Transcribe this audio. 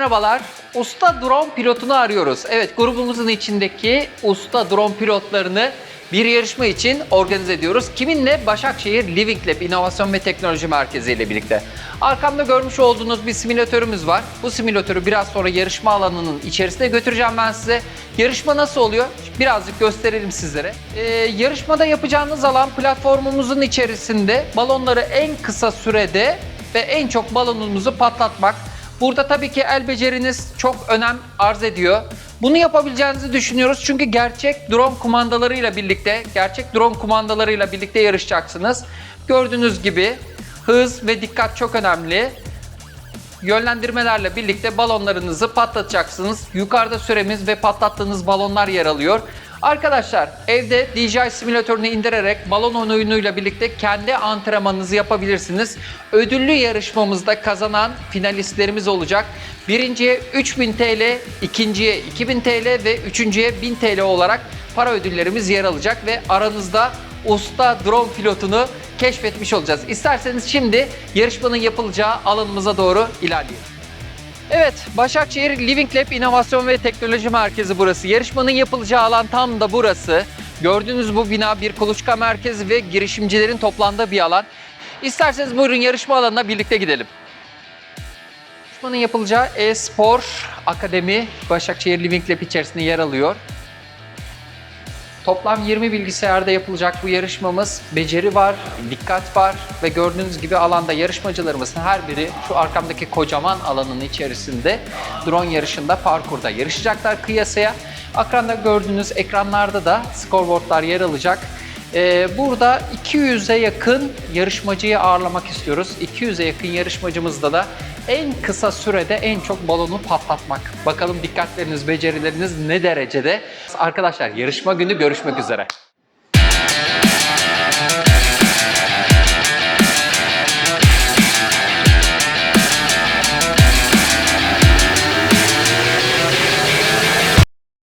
Merhabalar. Usta drone pilotunu arıyoruz. Evet grubumuzun içindeki usta drone pilotlarını bir yarışma için organize ediyoruz. Kiminle? Başakşehir Living Lab İnovasyon ve Teknoloji Merkezi ile birlikte. Arkamda görmüş olduğunuz bir simülatörümüz var. Bu simülatörü biraz sonra yarışma alanının içerisine götüreceğim ben size. Yarışma nasıl oluyor? Birazcık gösterelim sizlere. Ee, yarışmada yapacağınız alan platformumuzun içerisinde balonları en kısa sürede ve en çok balonunuzu patlatmak. Burada tabii ki el beceriniz çok önem arz ediyor. Bunu yapabileceğinizi düşünüyoruz çünkü gerçek drone kumandalarıyla birlikte, gerçek drone kumandalarıyla birlikte yarışacaksınız. Gördüğünüz gibi hız ve dikkat çok önemli. Yönlendirmelerle birlikte balonlarınızı patlatacaksınız. Yukarıda süremiz ve patlattığınız balonlar yer alıyor. Arkadaşlar evde DJI simülatörünü indirerek balon oyunuyla birlikte kendi antrenmanınızı yapabilirsiniz. Ödüllü yarışmamızda kazanan finalistlerimiz olacak. Birinciye 3000 TL, ikinciye 2000 TL ve üçüncüye 1000 TL olarak para ödüllerimiz yer alacak ve aranızda usta drone pilotunu keşfetmiş olacağız. İsterseniz şimdi yarışmanın yapılacağı alanımıza doğru ilerleyelim. Evet, Başakşehir Living Lab İnovasyon ve Teknoloji Merkezi burası. Yarışmanın yapılacağı alan tam da burası. Gördüğünüz bu bina bir kuluçka merkezi ve girişimcilerin toplandığı bir alan. İsterseniz buyurun yarışma alanına birlikte gidelim. Yarışmanın yapılacağı e-spor akademi Başakşehir Living Lab içerisinde yer alıyor. Toplam 20 bilgisayarda yapılacak bu yarışmamız. Beceri var, dikkat var ve gördüğünüz gibi alanda yarışmacılarımızın her biri şu arkamdaki kocaman alanın içerisinde drone yarışında parkurda yarışacaklar kıyasaya. Ekranda gördüğünüz ekranlarda da scoreboardlar yer alacak. Ee, burada 200'e yakın yarışmacıyı ağırlamak istiyoruz. 200'e yakın yarışmacımızda da en kısa sürede en çok balonu patlatmak. Bakalım dikkatleriniz, becerileriniz ne derecede? Arkadaşlar yarışma günü görüşmek üzere.